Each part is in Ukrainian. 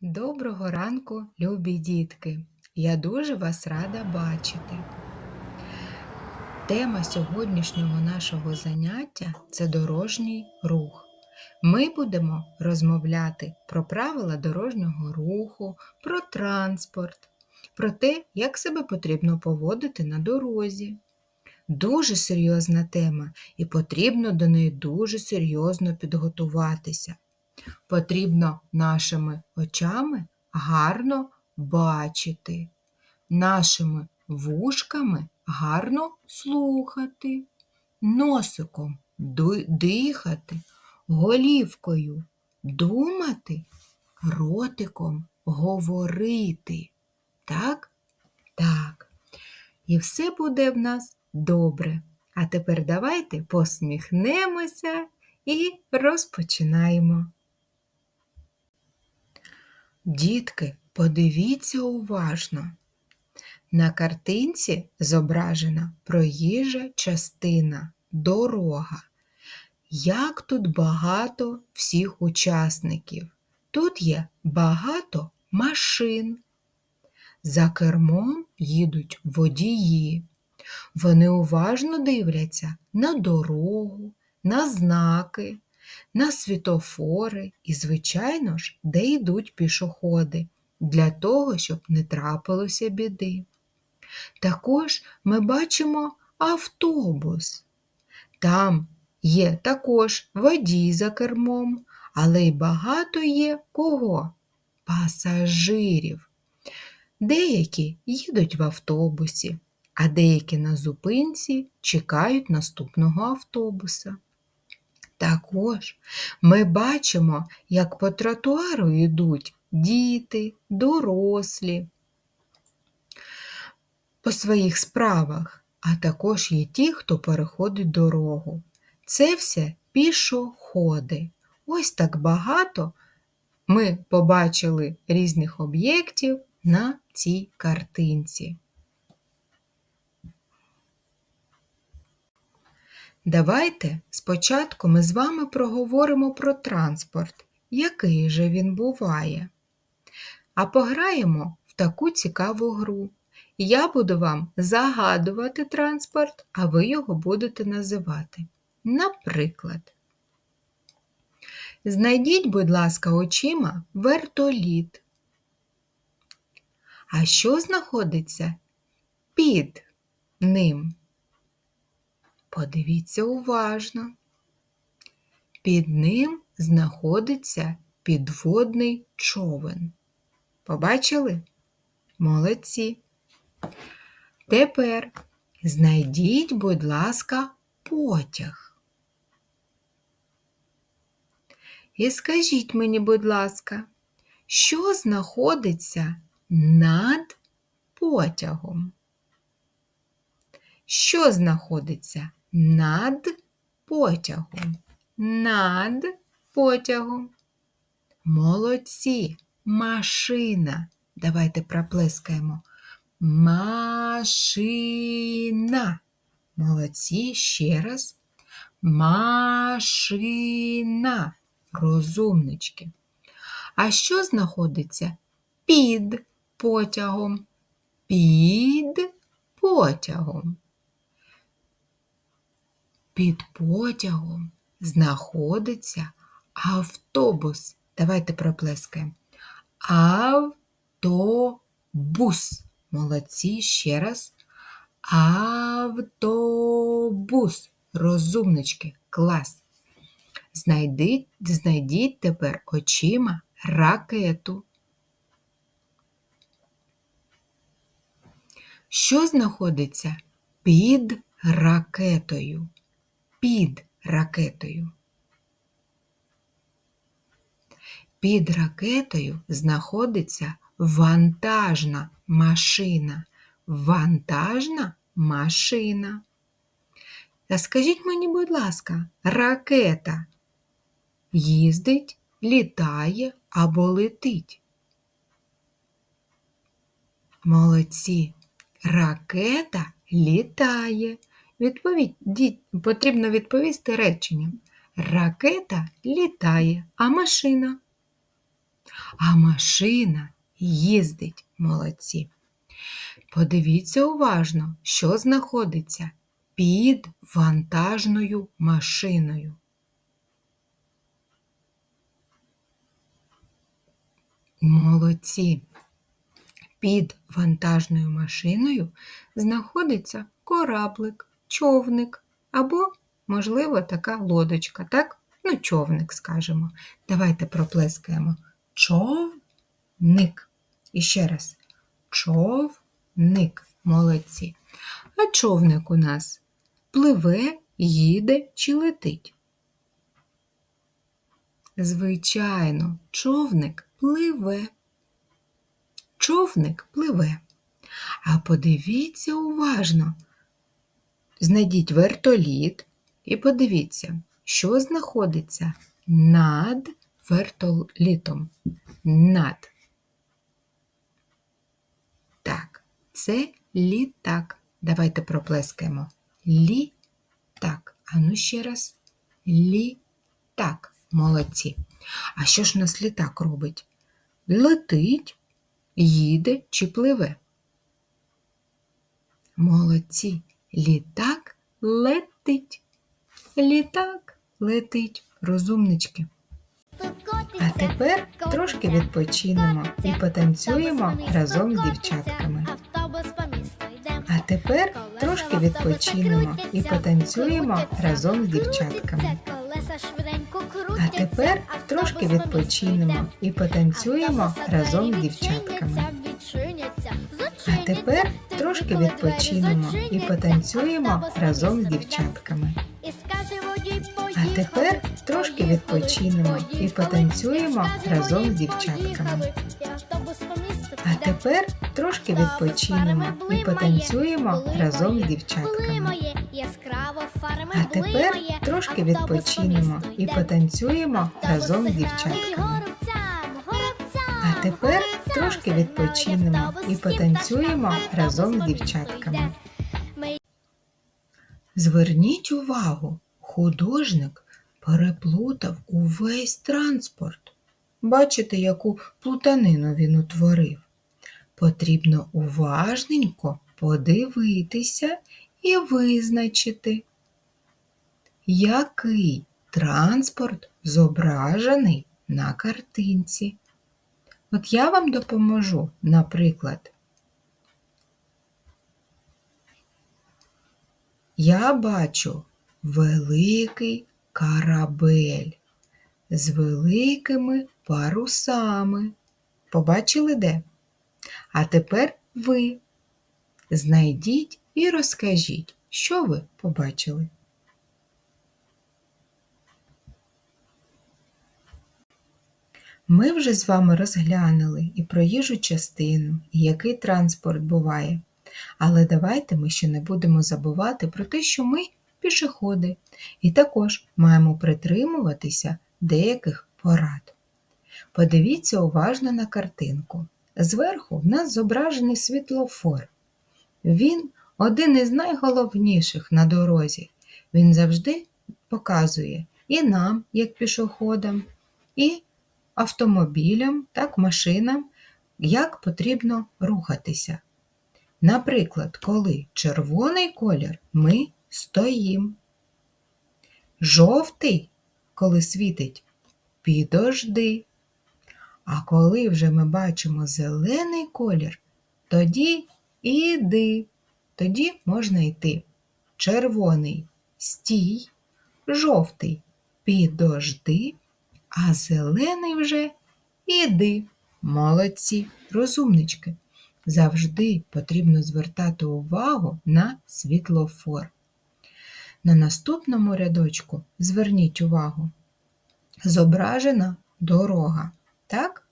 Доброго ранку, любі дітки! Я дуже вас рада бачити. Тема сьогоднішнього нашого заняття це дорожній рух. Ми будемо розмовляти про правила дорожнього руху, про транспорт, про те, як себе потрібно поводити на дорозі. Дуже серйозна тема, і потрібно до неї дуже серйозно підготуватися. Потрібно нашими очами гарно бачити, нашими вушками гарно слухати, носиком дихати, голівкою думати, ротиком говорити. Так? Так. І все буде в нас добре. А тепер давайте посміхнемося і розпочинаємо. Дітки, подивіться уважно. На картинці зображена проїжджа частина, дорога. Як тут багато всіх учасників. Тут є багато машин. За кермом їдуть водії. Вони уважно дивляться на дорогу, на знаки, на світофори і, звичайно ж, де йдуть пішоходи, для того, щоб не трапилося біди. Також ми бачимо автобус. Там є також водій за кермом, але й багато є кого? Пасажирів. Деякі їдуть в автобусі, а деякі на зупинці чекають наступного автобуса. Також ми бачимо, як по тротуару йдуть діти, дорослі по своїх справах, а також є ті, хто переходить дорогу. Це все пішоходи. Ось так багато ми побачили різних об'єктів на цій картинці. Давайте спочатку ми з вами проговоримо про транспорт, який же він буває. А пограємо в таку цікаву гру. Я буду вам загадувати транспорт, а ви його будете називати. Наприклад, знайдіть, будь ласка, очима вертоліт. А що знаходиться під ним? Подивіться уважно. Під ним знаходиться підводний човен. Побачили? Молодці. Тепер знайдіть, будь ласка, потяг. І скажіть мені, будь ласка, що знаходиться над потягом? Що знаходиться над потягом. Над потягом. Молодці. Машина. Давайте проплескаємо. Машина. Молодці. Ще раз. Машина. Розумнички. А що знаходиться під потягом? Під потягом. Під потягом знаходиться автобус. Давайте проплескаємо. Автобус. Молодці ще раз. Автобус. Розумнички, клас. Знайдіть, знайдіть тепер очима ракету. Що знаходиться під ракетою? Під ракетою. Під ракетою знаходиться вантажна машина. Вантажна машина. Та скажіть мені, будь ласка, ракета їздить, літає або летить? Молодці. Ракета літає. Відповідь потрібно відповісти реченням. Ракета літає, а машина. а машина їздить. Молодці. Подивіться уважно, що знаходиться під вантажною машиною. Молодці. Під вантажною машиною знаходиться кораблик, човник або, можливо, така лодочка, так? Ну, човник, скажемо. Давайте проплескаємо. Човник. І ще раз. Човник. Молодці. А човник у нас пливе, їде чи летить? Звичайно, човник пливе. Човник пливе. А подивіться уважно. Знайдіть вертоліт і подивіться, що знаходиться над вертолітом. Над. Так, це літак. Давайте проплескаємо. Літак. А ну ще раз. Літак. Молодці. А що ж у нас літак робить? Летить, їде чи пливе? Молодці. Літак летить. Літак летить. Розумнички. А тепер трошки відпочинемо і потанцюємо разом з дівчатками. А тепер трошки відпочинемо і потанцюємо разом з дівчатками. А тепер трошки відпочинемо і потанцюємо разом з дівчатками. А тепер трошки відпочинемо і потанцюємо разом з дівчатками. А тепер трошки відпочинемо і потанцюємо разом з дівчатками. А тепер трошки відпочинемо і потанцюємо разом з дівчатками. А тепер трошки відпочинемо і потанцюємо разом з дівчатками. А тепер трошки відпочинемо і потанцюємо разом з дівчатками. Зверніть увагу, художник переплутав увесь транспорт. Бачите, яку плутанину він утворив. Потрібно уважненько подивитися і визначити, який транспорт зображений на картинці. От я вам допоможу, наприклад. Я бачу великий корабель з великими парусами. Побачили де? А тепер ви знайдіть і розкажіть, що ви побачили. Ми вже з вами розглянули і проїжджу частину, і який транспорт буває. Але давайте ми ще не будемо забувати про те, що ми пішоходи, і також маємо притримуватися деяких порад. Подивіться уважно на картинку. Зверху в нас зображений світлофор. Він один із найголовніших на дорозі. Він завжди показує і нам, як пішоходам, і автомобілям, так, машинам, як потрібно рухатися. Наприклад, коли червоний колір ми стоїмо. Жовтий, коли світить, підожди. А коли вже ми бачимо зелений колір, тоді іди, тоді можна йти. Червоний стій, жовтий підожди, а зелений вже іди. Молодці, розумнички. Завжди потрібно звертати увагу на світлофор. На наступному рядочку зверніть увагу, зображена дорога. Так?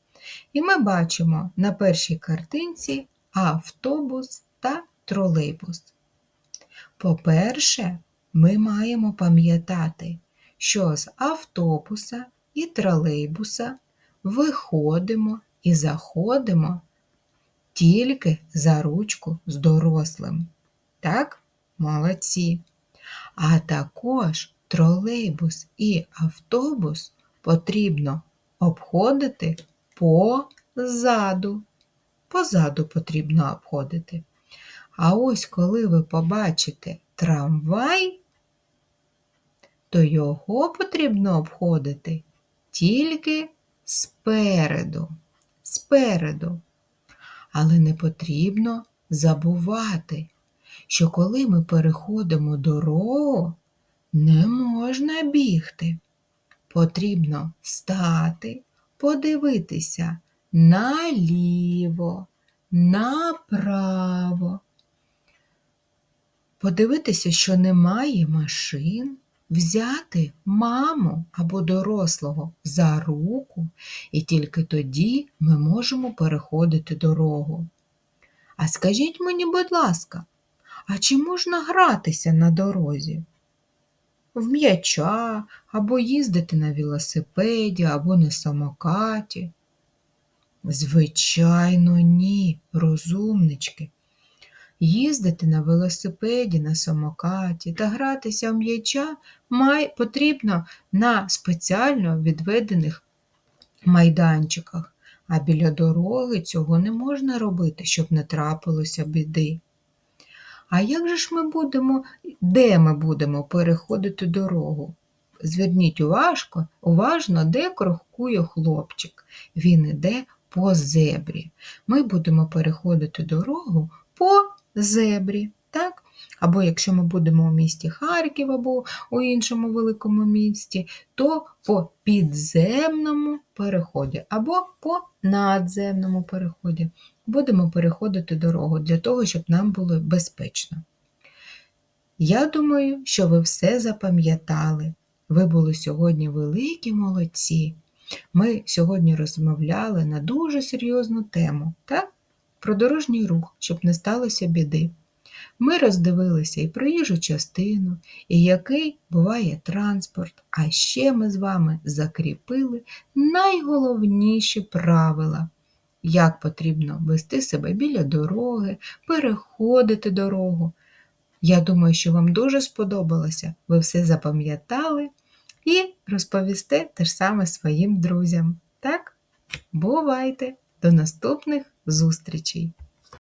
І ми бачимо на першій картинці автобус та тролейбус. По-перше, ми маємо пам'ятати, що з автобуса і тролейбуса виходимо і заходимо тільки за ручку з дорослим. Так, молодці. А також тролейбус і автобус потрібно обходити позаду. Позаду потрібно обходити. А ось коли ви побачите трамвай, то його потрібно обходити тільки спереду. Спереду. Але не потрібно забувати, що коли ми переходимо дорогу, не можна бігти. Потрібно стати, подивитися наліво, направо. Подивитися, що немає машин, взяти маму або дорослого за руку, і тільки тоді ми можемо переходити дорогу. А скажіть мені, будь ласка, а чи можна гратися на дорозі? В м'яча, або їздити на велосипеді, або на самокаті? Звичайно, ні, розумнички. Їздити на велосипеді, на самокаті та гратися в м'яча май потрібно на спеціально відведених майданчиках, а біля дороги цього не можна робити, щоб не трапилося біди. А як же ж ми будемо, де ми будемо переходити дорогу? Зверніть уважно, уважно, де крокує хлопчик. Він іде по зебрі. Ми будемо переходити дорогу по зебрі. так? Або якщо ми будемо у місті Харків або у іншому великому місті, то по підземному переході, або по надземному переході. Будемо переходити дорогу для того, щоб нам було безпечно. Я думаю, що ви все запам'ятали. Ви були сьогодні великі молодці. Ми сьогодні розмовляли на дуже серйозну тему, так? Про дорожній рух, щоб не сталося біди. Ми роздивилися і проїжджу частину, і який буває транспорт, а ще ми з вами закріпили найголовніші правила, як потрібно вести себе біля дороги, переходити дорогу. Я думаю, що вам дуже сподобалося, ви все запам'ятали і розповісте те ж саме своїм друзям. Так? Бувайте! До наступних зустрічей!